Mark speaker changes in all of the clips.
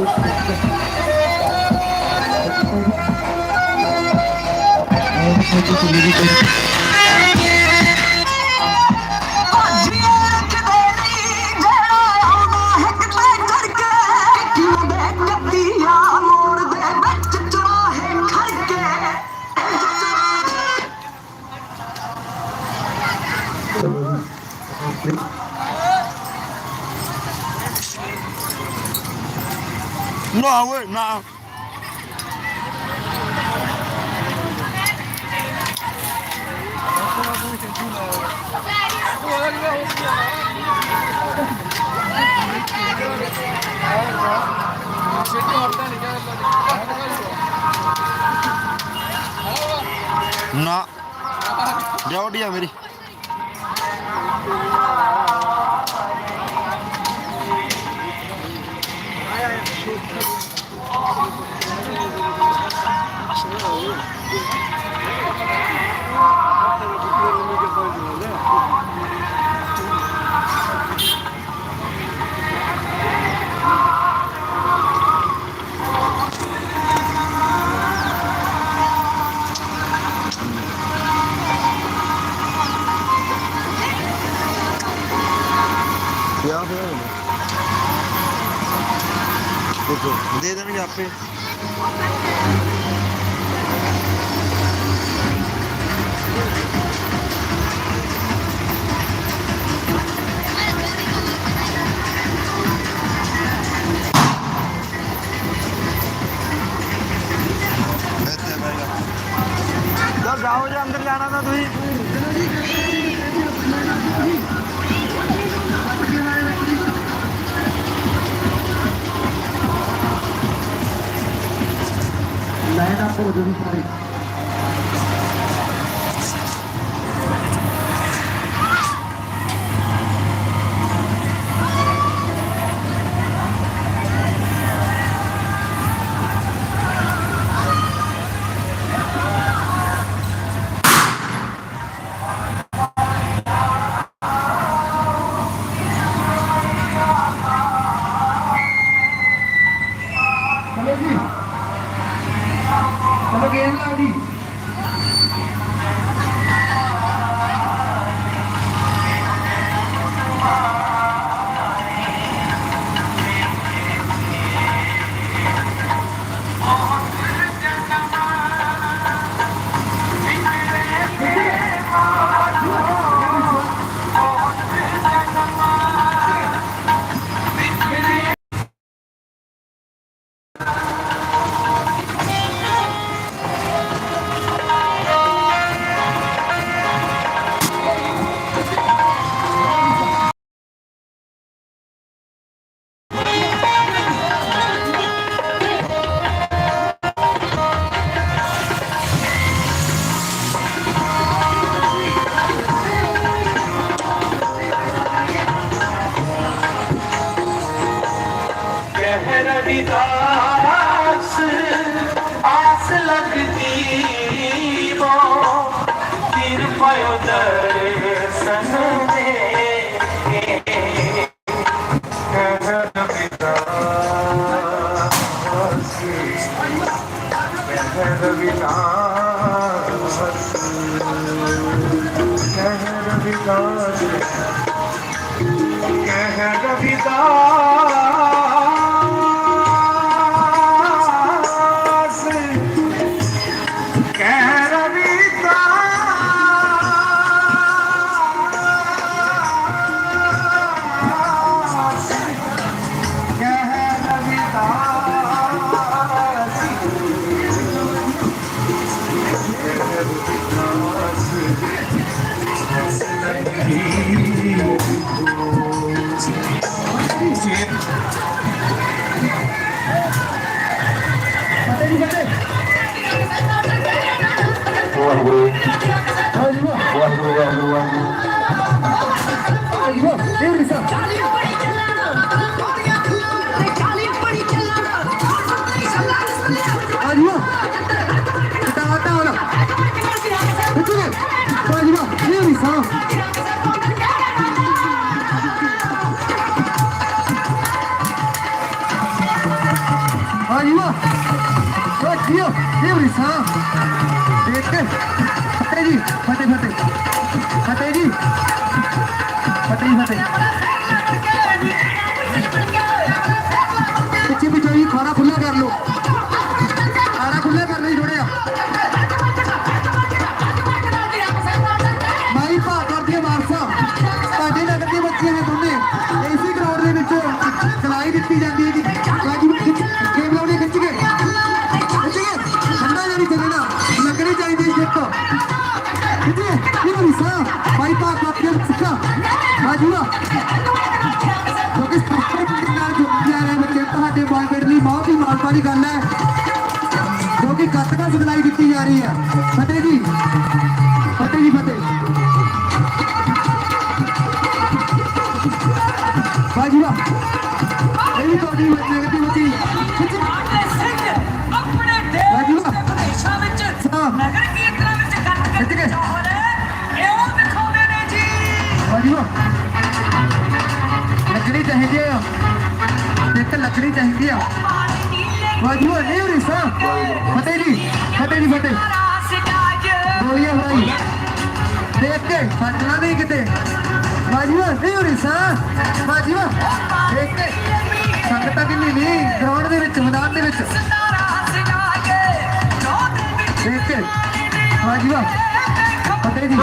Speaker 1: ਨਾ ਓਏ ਨਾ ਨਾ ਡਿਊਟੀ ਆ ਮੇਰੀ ਕਿਆ ਕੁਝ ਦੇ ਦੇਣਗੇ ਆਪੇ। ਜਾਓ ਜੇ ਅੰਦਰ ਜਾਣਾ ਤਾਂ ਤੁਸੀਂ।
Speaker 2: 来，他不能。
Speaker 3: ਕਹਿ ਰਵਿਦਾਸ ਕਹਿ ਰਵਿਦਾਸ ਕਹਿ ਰਵਿਦਾਸ
Speaker 2: ਇੱਕ ਚਾਹੀਦੀ ਆ।
Speaker 4: ਪਾਣੀ ਨੀਲੇ
Speaker 2: ਰਿਸਾ। ਫਤਿਹ ਜੀ ਫਤਿਹ ਜੀ, ਫਤਿਹ। ਗੋਲੀਆਂ ਫੜਾਈ। ਦੇਖ ਕੇ, ਫਟਣਾ ਨਹੀਂ ਕਿਤੇ। ਬਾਜੀਵਾ ਨਹੀਂ ਹੋ ਰਹੀ ਦੇਖ ਕੇ। ਸੰਗਤਾਂ ਕਿੰਨੀ ਨਹੀਂ ਗਰਾਊਂਡ ਦੇ ਵਿੱਚ, ਮੈਦਾਨ ਦੇ ਵਿੱਚ। ਦੇਖ ਕੇ। ਬਾਜੀਵਾ ਫਤਿਹ ਜੀ।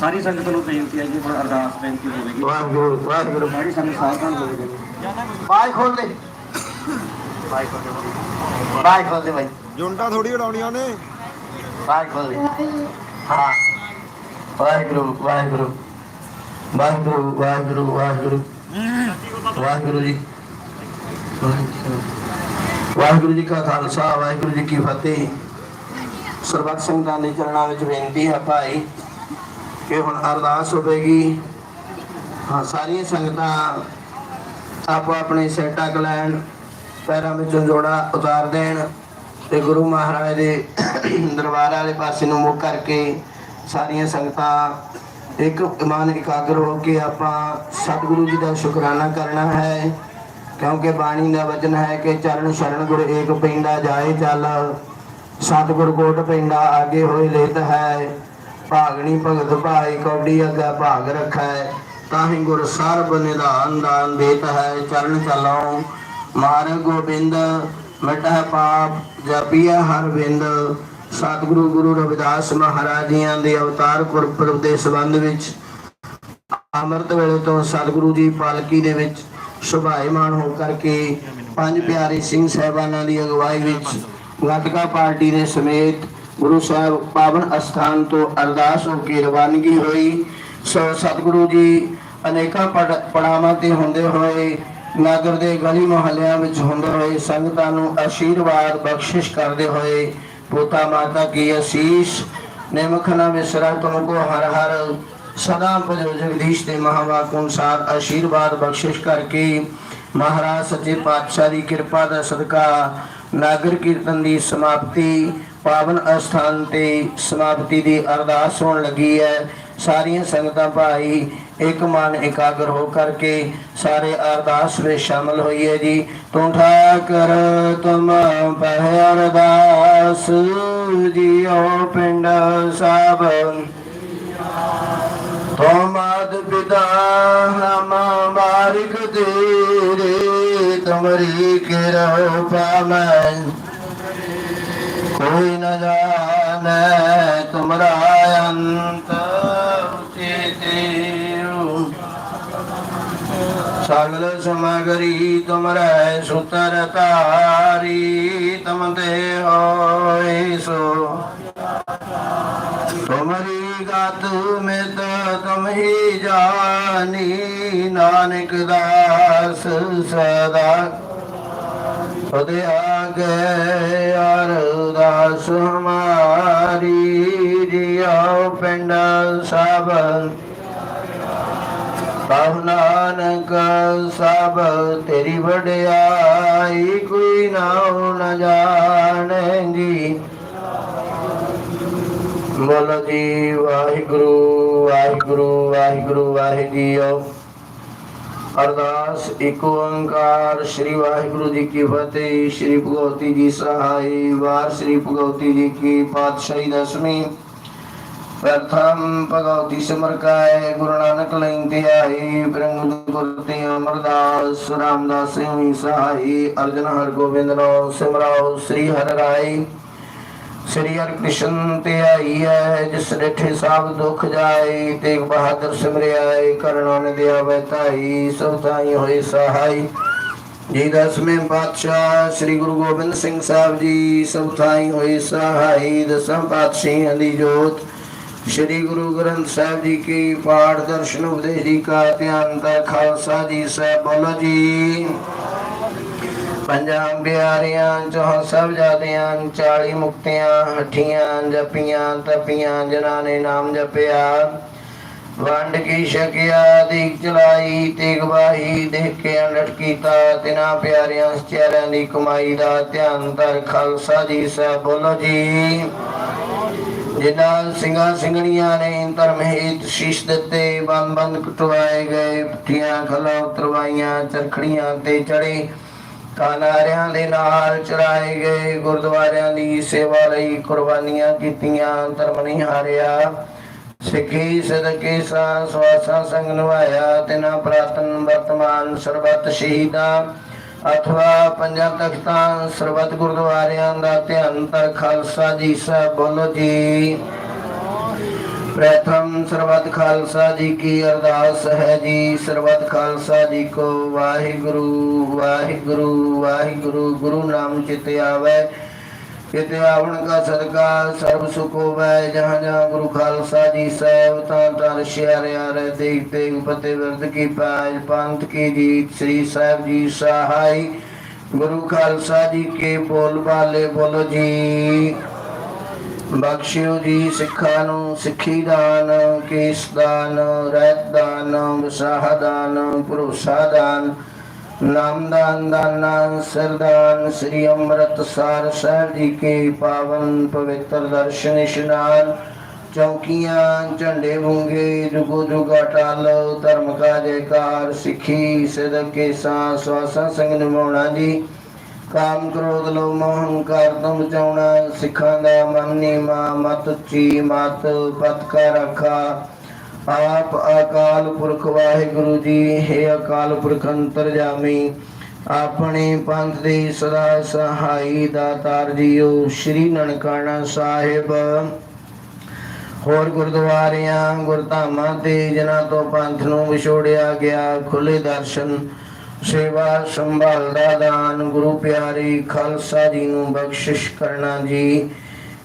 Speaker 2: ਸਾਰੀ
Speaker 5: ਸੰਗਤ ਨੂੰ ਬੇਨਤੀ ਹੈ ਜੀ ਹੁਣ ਅਰਦਾਸ ਬੇਨਤੀ ਹੋਵੇਗੀ।
Speaker 3: ਵਾਹਿਗੁਰੂ ਵਾਹਿਗੁਰੂ।
Speaker 5: ਸਾਰੀ ਸੰਗਤ ਸਾਵਧਾਨ ਹੋਵੇਗੀ
Speaker 3: ਬਾਈ ਖੋਲ ਦੇ। ਬਾਈ ਖੋਲ ਦੇ ਬਾਈ। ਖੋਲ ਦੇ ਬਾਈ।
Speaker 1: ਜੁੰਟਾ ਥੋੜੀ ਉਡਾਉਣੀਆਂ ਨੇ
Speaker 3: ਬਾਈ ਖੋਲ ਦੇ। ਹਾਂ। ਵਾਹਿਗੁਰੂ ਵਾਹਿਗੁਰੂ। ਵਾਹਿਗੁਰੂ ਵਾਹਿਗੁਰੂ ਵਾਹਿਗੁਰੂ। ਵਾਹਿਗੁਰੂ ਜੀ। ਵਾਹਿਗੁਰੂ ਜੀ ਕਾ ਖਾਲਸਾ, ਵਾਹਿਗੁਰੂ ਜੀ ਕੀ ਫਤਿਹ। ਸਰਬੱਤ ਸੰਗਤਾਂ ਦੇ ਚਰਨਾਂ ਵਿੱਚ ਬੇਨਤੀ ਹੈ ਭਾਈ ਕਿ ਹੁਣ ਅਰਦਾਸ ਹੋਵੇਗੀ। ਹਾਂ, ਸਾਰੀਆਂ ਸੰਗਤਾਂ ਆਪੋ ਆਪਣੇ ਸੈਟਾ ਲੈਣ, ਪੈਰਾਂ ਵਿੱਚੋਂ ਜੋੜਾ ਉਤਾਰ ਦੇਣ ਤੇ ਗੁਰੂ ਮਹਾਰਾਜ ਦੇ ਦਰਬਾਰ ਵਾਲੇ ਪਾਸੇ ਨੂੰ ਮੁੱਖ ਕਰਕੇ ਸਾਰੀਆਂ ਸੰਗਤਾਂ ਇੱਕ ਮਨ ਇਕਾਗਰ ਹੋ ਕੇ ਆਪਾਂ ਸਤਿਗੁਰੂ ਜੀ ਦਾ ਸ਼ੁਕਰਾਨਾ ਕਰਨਾ ਹੈ, ਕਿਉਂਕਿ ਬਾਣੀ ਦਾ ਵਚਨ ਹੈ ਕਿ ਚਰਨ ਸ਼ਰਨ ਗੁਰ ਏਕ ਪੈਂਦਾ ਜਾਏ ਚੱਲ, ਸਤਿਗੁਰ ਕੋਟ ਪੈਂਦਾ ਆਗੇ ਹੋਏ ਲੇਤ ਹੈ, ਭਾਗਣੀ ਭਗਤ ਭਾਈ ਕੌਡੀ ਅੱਗਾ ਭਾਗ ਰੱਖੈ, ਤਾਹੀ ਗੁਰ ਸਰਬ ਨਿਧਾਨ ਦਾਨ ਦੇਤ ਹੈ, ਚਰਨ ਚਲਾਉ ਮਾਰ ਗੋਬਿੰਦ ਮਿਟਹਿ ਪਾਪ ਜਪੀਆ ਹਰ ਬਿੰਦ ਸਤਿਗੁਰੂ ਗੁਰੂ ਰਵਿਦਾਸ ਮਹਾਰਾਜ ਜੀਆਂ ਦੇ ਅਵਤਾਰ ਗੁਰਪੁਰਬ ਦੇ ਸੰਬੰਧ ਵਿੱਚ ਅੰਮ੍ਰਿਤ ਵੇਲੇ ਤੋਂ ਸਤਿਗੁਰੂ ਜੀ ਪਾਲਕੀ ਦੇ ਵਿੱਚ ਸੁਭਾਏਮਾਨ ਹੋ ਕਰਕੇ ਪੰਜ ਪਿਆਰੇ ਸਿੰਘ ਸਹਿਬਾਨਾਂ ਦੀ ਅਗਵਾਈ ਵਿੱਚ ਗੱਤਕਾ ਪਾਰਟੀ ਦੇ ਸਮੇਤ ਗੁਰੂ ਸਾਹਿਬ ਪਾਵਨ ਅਸਥਾਨ ਤੋਂ ਅਰਦਾਸ ਹੋ ਕੇ ਰਵਾਨਗੀ ਹੋਈ। ਸੋ ਸਤਿਗੁਰੂ ਜੀ ਅਨੇਕਾਂ ਪੜ- ਪੜਾਵਾਂ ਤੇ ਹੁੰਦੇ ਹੋਏ ਨਗਰ ਦੇ ਗਲੀ ਮੁਹੱਲਿਆਂ ਵਿੱਚ ਹੁੰਦੇ ਹੋਏ ਸੰਗਤਾਂ ਨੂੰ ਆਸ਼ੀਰਵਾਦ ਬਖਸ਼ਿਸ਼ ਕਰਦੇ ਹੋਏ ਪੋਤਾ ਮਾਤਾ ਕੀ ਅਸੀਸ, ਨਿਮਖਨਾ ਵਿਸਰਾ ਤੁਮਕੋ ਹਰ ਹਰ, ਸਦਾ ਭਜੋ ਜਗਦੀਸ਼ ਦੇ ਮਹਾਵਾਕ ਅਨੁਸਾਰ ਆਸ਼ੀਰਵਾਦ ਬਖਸ਼ਿਸ਼ ਕਰਕੇ ਮਹਾਰਾਜ ਸੱਚੇ ਪਾਤਸ਼ਾਹ ਦੀ ਕਿਰਪਾ ਦਾ ਸਦਕਾ ਨਾਗਰ ਕੀਰਤਨ ਦੀ ਸਮਾਪਤੀ, ਪਾਵਨ ਅਸਥਾਨ ਤੇ ਸਮਾਪਤੀ ਦੀ ਅਰਦਾਸ ਹੋਣ ਲੱਗੀ ਹੈ। ਸਾਰੀਆਂ ਸੰਗਤਾਂ ਭਾਈ ਇੱਕ ਮਨ ਇਕਾਗਰ ਹੋ ਕਰਕੇ ਸਾਰੇ ਅਰਦਾਸ ਵਿੱਚ ਸ਼ਾਮਲ ਹੋਈਏ ਜੀ। ਤੂੰ ਠਾਕਰ, ਤੁਮ ਪਹਿ ਅਰਦਾਸ, ਜੀਓ ਪਿੰਡ ਸਭ ਤੋਮਾਦ ਪਿਤਾ ਹਮ ਬਾਰਿਕ ਤੇਰੇ, ਤੁਮਰੀ ਕਿਰਪਾ ਮੈਂ ਕੋਈ ਨ ਜਾਣੈ ਤੁਮਰਾ ਅੰਤ। ਸਗਲ ਸਮਗਰੀ ਤੁਮਰੈ ਸੁਤਰ ਤਾਰੀ ਤਮ ਤੇ ਹੋਇ ਸੋ। ਤੁਮਰੀ ਗਤ ਮਿਤ ਤੁਮ ਹੀ ਜਾਨੀ, ਨਾਨਕ ਦਾਸ ਸਦਾ। ਉਹਦੇ ਆਗੇ ਅਰਦਾਸ ਹਮਾਰੀ, ਜਿਉ ਪਿੰਡ ਸਭ ਕਹੁ ਨਾਨਕ ਸਭ ਤੇਰੀ ਵਡਿਆਈ, ਕੋਈ ਨਾਉ ਨ ਜਾਣੇਗੀ। ਬੋਲੋ ਜੀ, ਵਾਹਿਗੁਰੂ ਵਾਹਿਗੁਰੂ ਵਾਹਿਗੁਰੂ ਵਾਹਿਗੁਰੂ। ਅਰਦਾਸ, ਇੱਕ ਓੰਕਾਰ, ਸ੍ਰੀ ਵਾਹਿਗੁਰੂ ਜੀ ਕੀ ਫਤਿਹ, ਸ੍ਰੀ ਭਗਵਤੀ ਜੀ ਸਹਾਈ, ਵਾਰ ਸ੍ਰੀ ਭਗਵਤੀ ਜੀ ਕੀ ਪਾਤਸ਼ਾਹੀ ਦਸਵੀਂ। ਪ੍ਰਥਮ ਭਗਵਤੀ ਸਿਮਰਕਾਏ, ਗੁਰੂ ਨਾਨਕ ਲੈਂਦੇ ਆਏ, ਬ੍ਰਹਮ ਗੁਰਤੇ ਅਮਰਦਾਸ, ਰਾਮਦਾਸ ਜੀ ਸਹਾਈ, ਅਰਜਨ ਹਰ ਗੋਬਿੰਦ ਨੋ ਸਿਮਰਾਓ ਸ੍ਰੀ ਹਰਿ ਰਾਏ। ਸ੍ਰੀ ਹਰਿ ਕ੍ਰਿਸ਼ਨ ਤੇ ਆਈ ਹੈ, ਜਿਸ ਡਿਠੇ ਸਭ ਦੁਖ ਜਾਏ, ਤੇਗ ਬਹਾਦਰ ਸਿਮਰਿਆਏ ਕਰਨਾ ਨੇ ਦਿਆ ਬਤਾਈ ਸਭ ਤਾਈ ਹੋਏ ਸਹਾਈ। ਜੀ ਦਸਵੇਂ ਪਾਤਸ਼ਾਹ, ਸ੍ਰੀ ਗੁਰੂ ਗੋਬਿੰਦ ਸਿੰਘ ਸਾਹਿਬ ਜੀ, ਸਭ ਥਾਈ ਹੋਏ ਸਹਾਈ ਦਸਮ ਪਾਤਸ਼ਾਹਾਂ ਦੀ ਜੋਤ। ਸ੍ਰੀ ਗੁਰੂ ਗ੍ਰੰਥ ਸਾਹਿਬ ਜੀ ਕੀ ਪਾਠ ਦਰਸ਼ਨ ਉਪਦੇਸ਼ ਜੀ ਕਾ ਧਿਆਨ ਦਾ ਖਾਲਸਾ ਜੀ ਸਾਹਿਬ ਬੋਲੋ ਜੀ। ਪੰਜਾਂ ਪਿਆਰਿਆਂ ਚੋਂ ਸਭ ਜਾਦਿਆਂ 40 ਮੁਕਤਿਆਂ, ਹਠੀਆਂ, ਜਪੀਆਂ, ਤਪੀਆਂ ਜਿਨ੍ਹਾਂ ਨੇ ਨਾਮ ਜਪਿਆ। ਵੰਡ ਕੀ ਸ਼ਕਿਆ ਦੀਕ ਚਲਾਈ ਤੇ ਗਵਾਹੀ ਦੇਖ ਕੇ ਅੰਡਟ ਕੀਤਾ। ਤਿਨਾ ਪਿਆਰਿਆਂ ਚਿਹਰਿਆਂ ਦੀ ਕਮਾਈ ਦਾ ਧਿਆਨ ਧਰ ਖਾਲਸਾ ਜੀ ਸਾਹਿਬ ਬੋਲੋ ਜੀ। ਜਿਨ੍ਹਾਂ ਸਿੰਘਾਂ ਸਿੰਘਣੀਆਂ ਨੇ ਧਰਮ ਹੇਤ ਸ਼ੀਸ਼ ਦਿੱਤੇ ਬੰਦ ਬੰਦ ਕਟਵਾਏ ਗਏ, ਪੁੱਠੀਆਂ ਖਲਾ ਉਤਰਵਾਈਆਂ, ਚਰਖੜੀਆਂ ਤੇ ਚੜੇ। ਕਾਨਾਰਿਆਂ ਦੇ ਨਾਲ ਚੜਾਏ ਗਏ, ਗੁਰਦੁਆਰਿਆਂ ਦੀ ਸੇਵਾ ਲਈ ਕੁਰਬਾਨੀਆਂ ਕੀਤੀਆਂ, ਧਰਮ ਨਹੀਂ ਹਾਰਿਆ। ਸਿੱਖੀ ਸਦਕੇ ਸਾਂ ਸਵਾਸਾਂ ਸੰਗ ਨਿਭਾਇਆ, ਤਿਨਾ ਪ੍ਰਾਤਨ ਵਰਤਮਾਨ ਸਰਬੱਤ ਸ਼ਹੀਦਾਂ। ਅਥਵਾ ਪੰਜਾਂ ਤਖਤਾਂ ਸਰਬੱਤ ਗੁਰਦੁਆਰਿਆਂ ਦਾ ਧਿਆਨ ਤਰ ਖਾਲਸਾ ਜੀ ਸਾਹਿਬ ਬੋਲੋ ਜੀ। ਪ੍ਰਥਮ ਸਰਬੱਤ ਖਾਲਸਾ ਜੀ ਕੀ ਅਰਦਾਸ ਹੈ ਜੀ। ਸਰਬੱਤ ਖਾਲਸਾ ਜੀ ਕੋ ਵਾਹਿਗੁਰੂ ਵਾਹਿਗੁਰੂ ਵਾਹਿਗੁਰੂ, ਗੁਰੂ ਨਾਮ ਚਿਤ ਆਵੇ। ਕਿਤੇ ਆਵਣ ਕਾ ਸਦਕਾ, ਸਰਬ ਸੁਖ ਹੋਵੇ, ਜਹਾਂ ਜਹਾਂ ਗੁਰੂ ਖਾਲਸਾ ਜੀ ਸਾਹਿਬ, ਤਾਂ ਤਾਂ ਸ਼ਿਆਰਿਆ ਰਹਿ ਦੇਖ ਉਪਤੇ ਵਰਦ ਕੀ ਪਾਜ ਪੰਥ ਕੀ ਜੀਤ, ਸ੍ਰੀ ਸਾਹਿਬ ਜੀ ਸਹਾਈ। ਗੁਰੂ ਖਾਲਸਾ ਜੀ ਕੇ ਬੋਲ ਬਾਲੇ ਬੋਲੋ ਜੀ। ਬਖਸ਼ਿਓ ਜੀ ਸਿੱਖਾਂ ਨੂੰ, ਸਿੱਖੀ ਦਾਨ, ਕੇਸ ਦਾਨ, ਰਹਿਤ ਦਾਨ, ਵਿਸਾਹ ਦਾਨ, ਭਰੋਸਾ ਦਾਨ। ਨਾਮਦਾਨ ਦਾਨ ਸਰਦਾਨ ਸ੍ਰੀ ਅੰਮ੍ਰਿਤਸਰ ਸਾਹਿਬ ਜੀ ਕੇ ਪਾਵਨ ਪਵਿੱਤਰ ਦਰਸ਼ਨ ਇਸ਼ਨਾਨ ਚੌਕੀਆਂ, ਝੰਡੇ ਬੁੰਗੇ, ਜੁਗੋ ਜੁਗਾ ਟਾਲ, ਧਰਮ ਕਾ ਜੈਕਾਰ ਸਿੱਖੀ, ਸਦਕੇ ਸਾਂ ਸਵਾਸਾਂ ਸੰਗ ਨਿਭਾਉਣਾ ਜੀ। ਕਾਮ ਕ੍ਰੋਧ ਲੋ ਮੋਹ ਹੰਕਾਰ ਤੋਂ ਬਚਾਉਣਾ ਸਿੱਖਾਂ ਦਾ ਮਨ ਨੀਮਾ, ਮਤ ਉੱਚੀ, ਮਤ ਪਤ ਕਾ ਰੱਖਾ। ਆਪ ਅਕਾਲ ਪੁਰਖ ਵਾਹਿਗੁਰੂ ਜੀ, ਹੈ ਅਕਾਲ ਪੁਰਖ ਅੰਤਰਜਾਮੀ, ਆਪਣੇ ਪੰਥ ਦੇ ਸਦਾ ਸਹਾਈ ਦਾਤਾਰ ਜੀਓ ਸ੍ਰੀ ਨਨਕਾਣਾ ਸਾਹਿਬ। ਹੋਰ ਗੁਰਦੁਆਰਿਆਂ, ਗੁਰਧਾਮਾਂ ਤੇ ਜਿਨ੍ਹਾਂ ਤੋਂ ਪੰਥ ਨੂੰ ਵਿਛੋੜਿਆ ਗਿਆ ਖੁੱਲੇ ਦਰਸ਼ਨ, ਸੇਵਾ ਸੰਭਾਲ ਦਾ ਦਾਨ, ਗੁਰੂ ਪਿਆਰੇ ਖਾਲਸਾ ਜੀ ਨੂੰ ਬਖਸ਼ਿਸ਼ ਕਰਨਾ ਜੀ।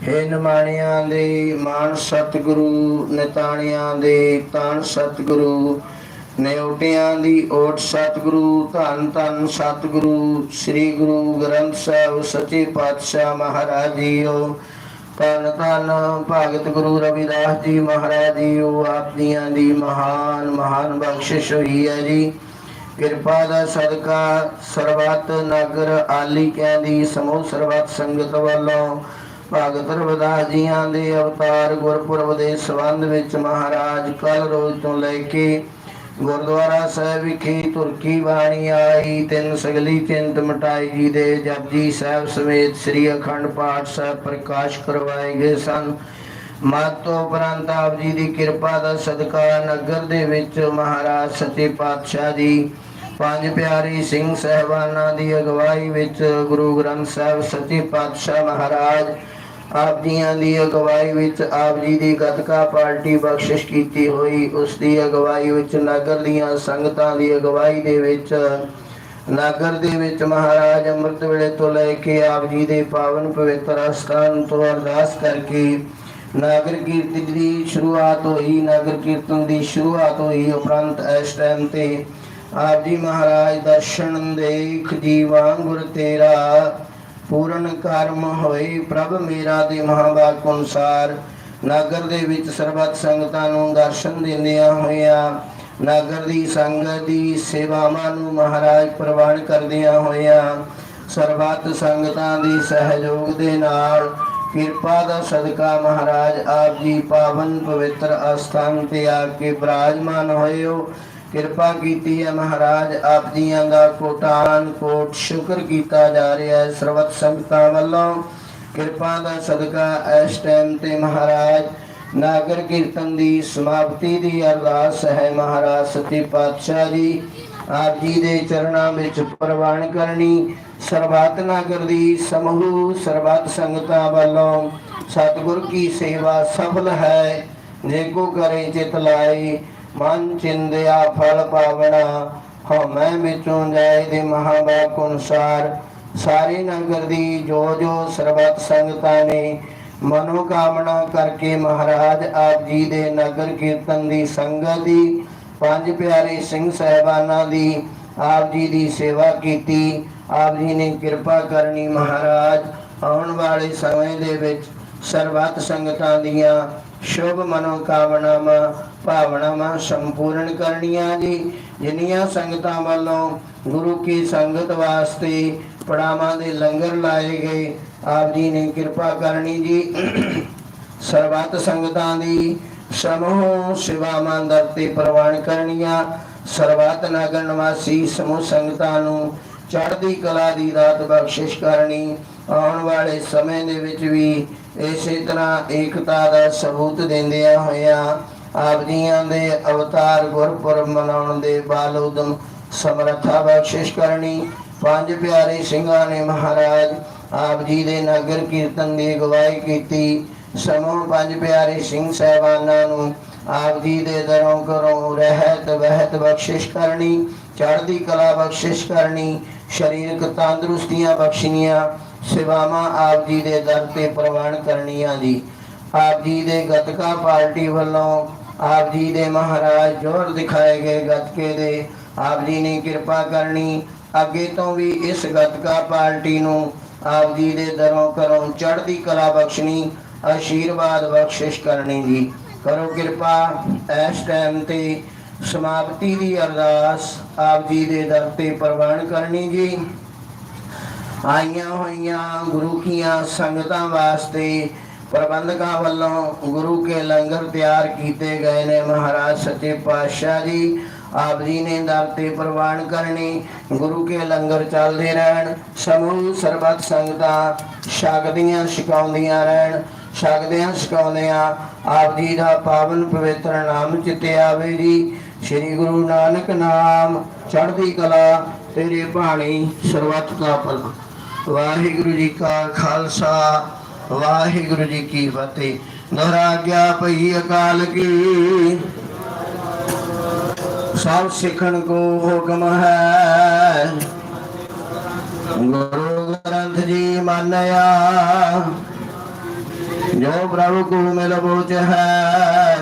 Speaker 3: ਹੈ ਨਿਮਾਣਿਆਂ ਦੇ ਮਾਨ ਸਤਿਗੁਰੂ, ਨਿਤਾਣਿਆਂ ਦੇ ਤਾਣ ਸਤਿਗੁਰੂ, ਨਿਉਟਿਆਂ ਦੀ ਓਟ ਸਤਿਗੁਰੂ, ਧੰਨ ਧੰਨ ਸਤਿਗੁਰੂ, ਸ੍ਰੀ ਗੁਰੂ ਗ੍ਰੰਥ ਸਾਹਿਬ ਸੱਚੇ ਪਾਤਸ਼ਾਹ ਮਹਾਰਾਜ ਜੀਓ। ਧੰਨ ਧੰਨ ਭਗਤ ਗੁਰੂ ਰਵਿਦਾਸ ਜੀ ਮਹਾਰਾਜ ਜੀਓ, ਆਪ ਦੀਆਂ ਦੀ ਮਹਾਨ ਮਹਾਨ ਬਖਸ਼ਿਸ਼ ਹੋਈ ਹੈ ਜੀ। ਕਿਰਪਾ ਦਾ ਸਦਕਾ ਸਰਬੱਤ ਨਗਰ ਆਲੀ ਕਹਿੰਦੀ ਸਮੂਹ ਸਰਬੱਤ ਸੰਗਤ ਵੱਲੋਂ ਭਗਤ ਰਵਿਦਾਸ ਜੀਆਂ ਦੇ ਅਵਤਾਰ ਗੁਰਪੁਰਬ ਦੇ ਸੰਬੰਧ ਵਿੱਚ ਮਹਾਰਾਜ ਕੱਲ ਰੋਜ਼ ਤੋਂ ਲੈ ਕੇ ਗੁਰਦੁਆਰਾ ਸਾਹਿਬ ਵਿਖੇ ਤੁਰਕੀ ਬਾਣੀ ਆਈ, ਤਿੰਨ ਸਗਲੀ ਚਿੰਤ ਮਟਾਈ ਜੀ ਦੇ ਜਪਜੀ ਸਾਹਿਬ ਸਮੇਤ ਸ੍ਰੀ ਅਖੰਡ ਪਾਠ ਸਾਹਿਬ ਪ੍ਰਕਾਸ਼ ਕਰਵਾਏ ਗਏ ਸਨ। ਮਾਤੋ ਉਪਰੰਤ ਆਪ ਜੀ ਦੀ ਕਿਰਪਾ ਦਾ ਸਦਕਾ ਨਗਰ ਦੇ ਵਿੱਚ ਮਹਾਰਾਜ ਸੱਚੇ ਪਾਤਸ਼ਾਹ ਜੀ ਪੰਜ ਪਿਆਰੀ ਸਿੰਘ ਸਹਿਬਾਨਾਂ ਦੀ ਅਗਵਾਈ ਵਿੱਚ ਗੁਰੂ ਗ੍ਰੰਥ ਸਾਹਿਬ ਸੱਚੇ ਪਾਤਸ਼ਾਹ ਮਹਾਰਾਜ ਆਪ ਜੀਆਂ ਦੀ ਅਗਵਾਈ ਵਿੱਚ ਆਪ ਜੀ ਦੀ ਗਤਕਾ ਪਾਰਟੀ ਬਖਸ਼ਿਸ਼ ਕੀਤੀ ਹੋਈ, ਉਸ ਦੀ ਅਗਵਾਈ ਵਿੱਚ ਨਗਰ ਦੀਆਂ ਸੰਗਤਾਂ ਦੀ ਅਗਵਾਈ ਦੇ ਵਿੱਚ, ਨਗਰ ਦੇ ਵਿੱਚ ਮਹਾਰਾਜ ਅੰਮ੍ਰਿਤ ਵੇਲੇ ਤੋਂ ਲੈ ਕੇ ਆਪ ਜੀ ਦੇ ਪਾਵਨ ਪਵਿੱਤਰ ਅਸਥਾਨ ਤੋਂ ਅਰਦਾਸ ਕਰਕੇ ਨਗਰ ਕੀਰਤਨ ਦੀ ਸ਼ੁਰੂਆਤ ਹੋਈ, ਨਗਰ ਕੀਰਤਨ ਦੀ ਸ਼ੁਰੂਆਤ ਹੋਈ, ਉਪਰੰਤ ਇਸ ਟਾਈਮ ਤੇ ਆਪ ਜੀ ਮਹਾਰਾਜ ਦਰਸ਼ਨ ਦੇਖ ਜੀਵਾਂ ਗੁਰ ਤੇਰਾ ਪੂਰਨ ਕਰਮ ਹੋਏ, ਪ੍ਰਭ ਮੇਰਾ ਦੇ ਮਹਾਵਾਕ ਅਨੁਸਾਰ ਨਗਰ ਦੇ ਵਿੱਚ ਸਰਬੱਤ ਸੰਗਤਾਂ ਨੂੰ ਦਰਸ਼ਨ ਦਿੰਦਿਆਂ ਹੋਇਆਂ, ਨਗਰ ਦੀ ਸੰਗਤ ਦੀ ਸੇਵਾਵਾਂ ਨੂੰ ਮਹਾਰਾਜ ਪ੍ਰਵਾਨ ਕਰਦਿਆਂ ਹੋਇਆਂ, ਸਰਬੱਤ ਸੰਗਤਾਂ ਦੀ ਸਹਿਯੋਗ ਦੇ ਨਾਲ ਕਿਰਪਾ ਦਾ ਸਦਕਾ ਮਹਾਰਾਜ ਆਪ ਜੀ ਪਾਵਨ ਪਵਿੱਤਰ ਅਸਥਾਨ ਤੇ ਆ ਕੇ ਬਿਰਾਜਮਾਨ ਹੋਏ ਕਿਰਪਾ ਕੀਤੀ ਹੈ ਮਹਾਰਾਜ, ਆਪ ਜੀਆਂ ਦਾ ਕੋਟਾਨ ਕੋਟ ਸ਼ੁਕਰ ਕੀਤਾ ਜਾ ਰਿਹਾ ਹੈ ਸਰਬੱਤ ਸੰਗਤਾਂ ਵੱਲੋਂ। ਕਿਰਪਾ ਦਾ ਸਦਕਾ ਇਸ ਟਾਈਮ ਤੇ ਮਹਾਰਾਜ, ਨਾਗਰ ਕੀਰਤਨ ਦੀ ਸਮਾਪਤੀ ਦੀ ਅਰਦਾਸ ਹੈ ਮਹਾਰਾਜ ਸੱਚੇ ਪਾਤਸ਼ਾਹ ਜੀ। ਆਪ ਜੀ ਦੇ ਚਰਨਾਂ ਵਿੱਚ ਪ੍ਰਵਾਨ ਕਰਨੀ ਸਰਬੱਤ ਨਾਗਰ ਦੀ ਸਮੂਹ, ਸਰਬੱਤ ਸੰਗਤਾਂ ਵੱਲੋਂ। ਸਤਿਗੁਰ ਕੀ ਸੇਵਾ ਸਫਲ ਹੈ, ਜੇ ਕੋ ਕਰੇ ਚਿਤ ਲਾਏ ਮਨ ਚਿੰਦਿਆ ਫਲ ਪਾਵਣਾ ਹਉਮੈ ਵਿੱਚੋਂ ਜਾਏ ਦੇ ਮਹਾਵਾਕ ਅਨੁਸਾਰ। ਸਾਰੇ ਨਗਰ ਦੀ ਜੋ ਜੋ ਸਰਬੱਤ ਸੰਗਤਾਂ ਨੇ ਮਨੋ ਕਾਮਨਾ ਕਰਕੇ ਮਹਾਰਾਜ ਆਪ ਜੀ ਦੇ ਨਗਰ ਕੀਰਤਨ ਦੀ ਸੰਗਤ ਦੀ, ਪੰਜ ਪਿਆਰੇ ਸਿੰਘ ਸਹਿਬਾਨਾਂ ਦੀ ਆਪ ਜੀ ਦੀ ਸੇਵਾ ਕੀਤੀ। ਆਪ ਜੀ ਨੇ ਕਿਰਪਾ ਕਰਨੀ ਮਹਾਰਾਜ, ਆਉਣ ਵਾਲੇ ਸਮੇਂ ਦੇ ਵਿੱਚ ਸਰਬੱਤ ਸੰਗਤਾਂ ਦੀਆਂ ਸ਼ੁਭ ਮਨੋਕਾਮਨਾਵਾਂ, ਭਾਵਨਾਵਾਂ ਸੰਪੂਰਨ ਕਰਨੀਆਂ ਜੀ। ਜਿੰਨੀਆਂ ਸੰਗਤਾਂ ਵੱਲੋਂ ਗੁਰੂ ਕੀ ਸੰਗਤ ਵਾਸਤੇ ਪੜਾਵਾਂ ਦੇ ਲੰਗਰ ਲਾਏ ਗਏ, ਆਪ ਜੀ ਨੇ ਕਿਰਪਾ ਕਰਨੀ ਜੀ। ਸਰਬੱਤ ਸੰਗਤਾਂ ਦੀ ਸਮੂਹ ਸੇਵਾਵਾਂ ਦਰ ਤੇ ਪ੍ਰਵਾਨ ਕਰਨੀਆਂ। ਸਰਬੱਤ ਨਗਰ ਨਿਵਾਸੀ ਸਮੂਹ ਸੰਗਤਾਂ ਨੂੰ ਚੜ੍ਹਦੀ ਕਲਾ ਦੀ ਰਾਤ ਬਖਸ਼ਿਸ਼ ਕਰਨੀ। ਆਉਣ ਵਾਲੇ ਸਮੇਂ ਦੇ ਵਿੱਚ ਵੀ ਇਸੇ ਤਰ੍ਹਾਂ ਏਕਤਾ ਦਾ ਸਬੂਤ ਦਿੰਦਿਆਂ ਹੋਇਆਂ ਆਪ ਜੀਆਂ ਦੇ ਅਵਤਾਰ ਗੁਰਪੁਰਬ ਮਨਾਉਣ ਦੇ ਬਾਲ ਉਦਮ ਸਮਰੱਥਾ ਬਖਸ਼ਿਸ਼ ਕਰਨੀ। ਪੰਜ ਪਿਆਰੇ ਸਿੰਘਾਂ ਨੇ ਮਹਾਰਾਜ ਆਪ ਜੀ ਦੇ ਨਗਰ ਕੀਰਤਨ ਦੀ ਅਗਵਾਈ ਕੀਤੀ। ਸਮੂਹ ਪੰਜ ਪਿਆਰੇ ਸਿੰਘ ਸਹਿਬਾਨਾਂ ਨੂੰ ਆਪ ਜੀ ਦੇ ਦਰੋਂ ਕਰੋ ਰਹਿਤ ਵਹਿਤ ਬਖਸ਼ਿਸ਼ ਕਰਨੀ, ਚੜ੍ਹਦੀ ਕਲਾ ਬਖਸ਼ਿਸ਼ ਕਰਨੀ, ਸਰੀਰਕ ਤੰਦਰੁਸਤੀਆਂ ਬਖਸ਼ਣੀਆਂ ਸੇਵਾਵਾਂ ਆਪ ਜੀ ਦੇ ਦਰ ਤੇ ਪ੍ਰਵਾਨ ਕਰਨੀਆਂ ਜੀ। ਆਪ ਜੀ ਦੇ ਗਤਕਾ ਪਾਰਟੀ ਵੱਲੋਂ ਆਪ ਜੀ ਦੇ ਮਹਾਰਾਜ ਜੋਰ ਦਿਖਾਏ ਗਏ ਗਤਕੇ ਦੇ। ਆਪ ਜੀ ਨੇ ਕਿਰਪਾ ਕਰਨੀ। ਅੱਗੇ ਤੋਂ ਵੀ ਇਸ ਗਤਕਾ ਪਾਰਟੀ ਨੂੰ ਆਪ ਜੀ ਦੇ ਦਰੋਂ ਕਰੋ ਚੜ੍ਹਦੀ ਕਲਾ ਬਖਸ਼ਣੀ ਆਸ਼ੀਰਵਾਦ ਬਖਸ਼ਿਸ਼ ਕਰਨੀ ਜੀ। ਕਰੋ ਕਿਰਪਾ, ਇਸ ਟਾਈਮ ਤੇ ਸਮਾਪਤੀ ਦੀ ਅਰਦਾਸ ਆਪ ਜੀ ਦੇ ਦਰ ਤੇ ਪ੍ਰਵਾਨ ਕਰਨੀ ਜੀ। ਆਈਆਂ ਹੋਈਆਂ ਗੁਰੂ ਕੀਆਂ ਸੰਗਤਾਂ ਵਾਸਤੇ ਪ੍ਰਬੰਧਕਾਂ ਵੱਲੋਂ ਗੁਰੂ ਕੇ ਲੰਗਰ ਤਿਆਰ ਕੀਤੇ ਗਏ ਨੇ। ਮਹਾਰਾਜ ਸੱਚੇ ਪਾਤਸ਼ਾਹ ਜੀ, ਆਪ ਜੀ ਨੇ ਦਰ ਤੇ ਪ੍ਰਵਾਨ ਕਰਨੀ, ਗੁਰੂ ਕੇ ਲੰਗਰ ਚੱਲਦੇ ਰਹਿਣ, ਸਮੂਹ ਸਰਬੱਤ ਸੰਗਤਾਂ ਛਕਦੀਆਂ ਛਕਾਉਂਦੀਆਂ ਰਹਿਣ, ਛਕਦਿਆਂ ਛਕਾਉਂਦਿਆਂ ਆਪ ਜੀ ਦਾ ਪਾਵਨ ਪਵਿੱਤਰ ਨਾਮ ਚਿੱਤੇ ਆਵੇ ਜੀ। ਸ੍ਰੀ ਗੁਰੂ ਨਾਨਕ ਨਾਮ ਚੜ੍ਹਦੀ ਕਲਾ, ਤੇਰੇ ਬਾਣੀ ਸਰਬੱਤ ਦਾ ਭਲਾ। ਵਾਹਿਗੁਰੂ ਜੀ ਕਾ ਖਾਲਸਾ, ਵਾਹਿਗੁਰੂ ਜੀ ਕੀ ਫਤਿਹ। ਦੁਹਰਾ ਗਿਆ ਪਈ ਅਕਾਲ ਕੀ। ਸਭ ਸਿੱਖਣ ਕੋ ਹੁਕਮ ਹੈ। ਗੁਰੂ ਗ੍ਰੰਥ ਜੀ ਮੰਨਿਆ। ਜੋ ਪ੍ਰਭੂ ਕੋ ਮਿਲ ਬੋਚ ਹੈ।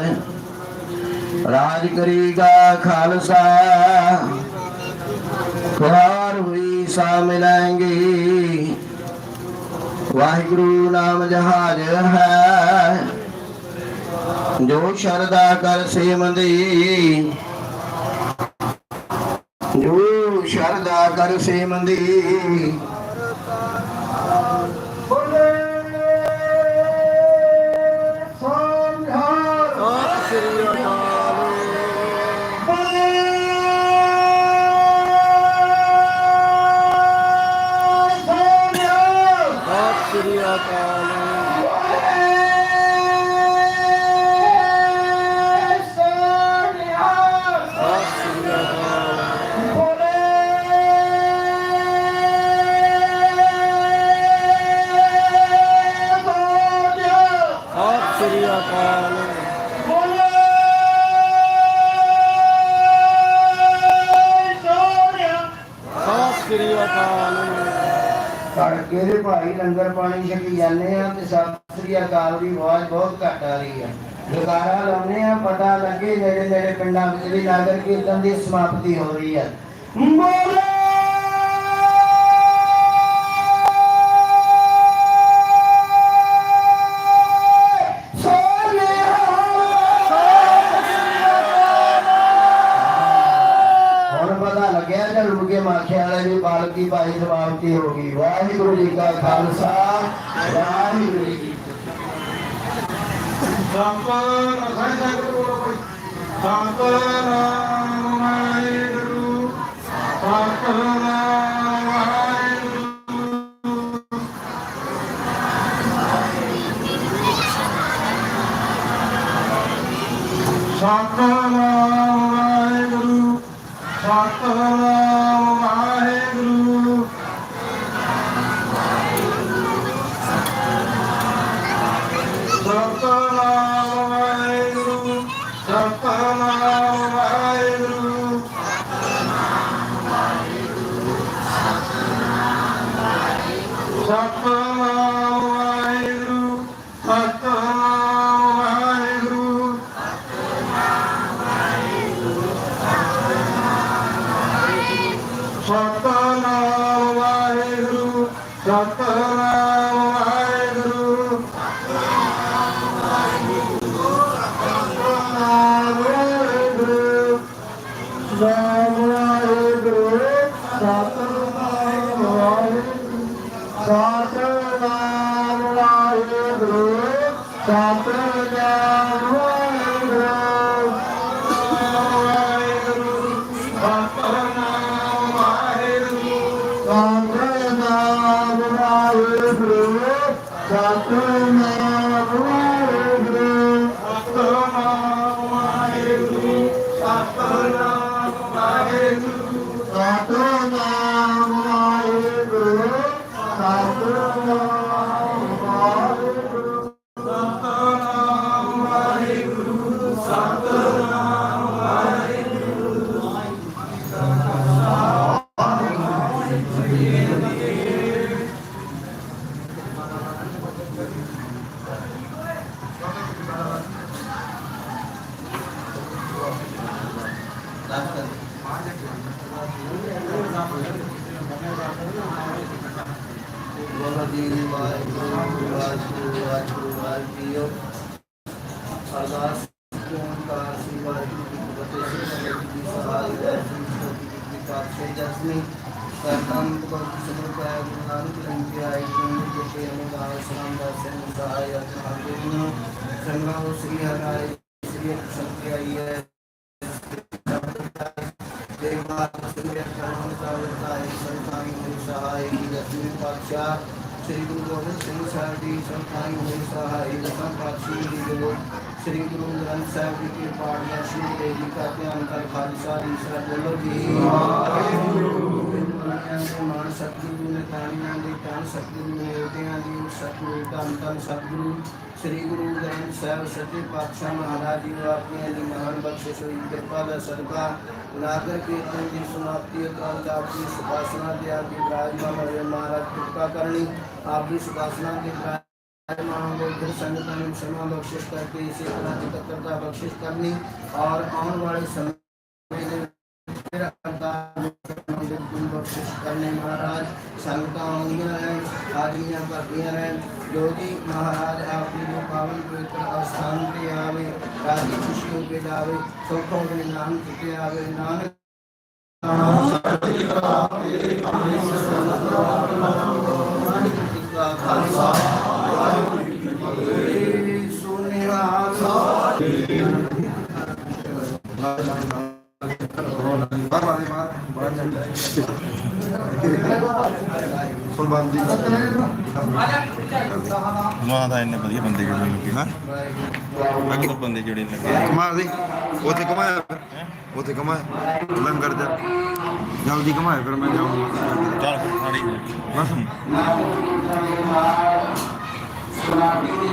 Speaker 3: ਰਾਜ ਕਰੀਗਾ ਖਾਲਸਾ। ਕੁਹਾਰ ਹੋਈ ਸਾ ਮਿਲਾਂਗੇ ਵਾਹਿਗੁਰੂ ਨਾਮ ਜਹਾਜ ਹੈ। ਜੋ ਸ਼ਰਦਾ ਕਰ ਸੇਵੰਦੀ ਜੋ ਸ਼ਰਦਾ ਕਰ ਸੇਵੰਦੀ Hariya Kalam. ਕੀਰਤਨ ਦੀ ਸਮਾਪਤੀ ਹੋ ਰਹੀ ਹੈ। Sampai jumpa. Uh, ਸ੍ਰੀ ਗੁਰੂ ਗ੍ਰੰਥ ਸਾਹਿਬ ਜੀ ਕੇ ਪਾਠ ਦਾ ਸ਼ੁਰੂ ਦੇ ਦਾ ਧਿਆਨ ਕਰ ਖਾਲਸਾ ਦੀ ਸਰ ਬੋਲੋ ਜੀ। ਮਾਨ ਸਤਿਗੁਰੂ ਨੇ ਤਾਣੀਆਂ ਦੇ ਤਾਣ ਸਤਿਗੁਰੂ ਨੇ ਉਦਿਆਂ ਦੀ ਸਤਿਗੁਰੂ, ਧੰਨ ਧੰਨ ਸਤਿਗੁਰੂ, ਸ੍ਰੀ ਗੁਰੂ ਗ੍ਰੰਥ ਸਾਹਿਬ, ਸੱਚੇ ਪਾਤਸ਼ਾਹ ਮਹਾਰਾਜ ਜੀ ਨੂੰ ਆਪਣੀਆਂ ਦੀ ਮਹਾਨ ਬਖਸ਼ਿਸ਼ ਹੋਈ। ਕਿਰਪਾ ਦਾ ਸਦਕਾ, ਨਾਗਰ ਕੀਰਤਨ ਦੀ ਸਮਾਪਤੀ ਉਪਰੰਤ ਆਪਣੀ ਸੁਪਾਸਨਾ ਤੇ ਆਪ ਦੀ ਵਿਰਾਜਮਾਨ ਮਹਾਰਾਜ, ਕਿਰਪਾ ਕਰਨੀ। ਆਪ ਦੀ ਸੁਪਾਸਨਾ ਦੇ फिर संगठन क्षमा बख्शिश करके इसे कृतज्ञता बख्शिश करनी और आने वाले समय में फिर बख्शिश करने महाराज संगताओं हैं आदमियाँ करतियाँ हैं जो कि महाराज आपने जो पावन पवित्र स्थान पे आवे राज़ी खुशियों पे जावे सुखों में नाम पे आवे
Speaker 1: नानक ਮਾਂ ਦਾ ਇੰਨੇ ਵਧੀਆ ਬੰਦੇ ਜਿਹੜੇ ਲੱਗੇ ਹਾਂ? ਅੱਗੇ ਬੰਦੇ ਜਿਹੜੇ ਲੱਗੇ? ਕਮਾ ਦੇ। ਉੱਥੇ ਕਮਾਇਆ ਉੱਥੇ ਕਮਾਇਆ। ਲੰਗਰ ਦਾ ਜਲਦੀ ਕਮਾਇਆ ਫਿਰ ਮੈਂ ਜਾਊਂਗਾ। ਚੱਲ ਸਾਡੀ ਬਸ।
Speaker 3: ਦੀ ਸਮਾਪਤੀ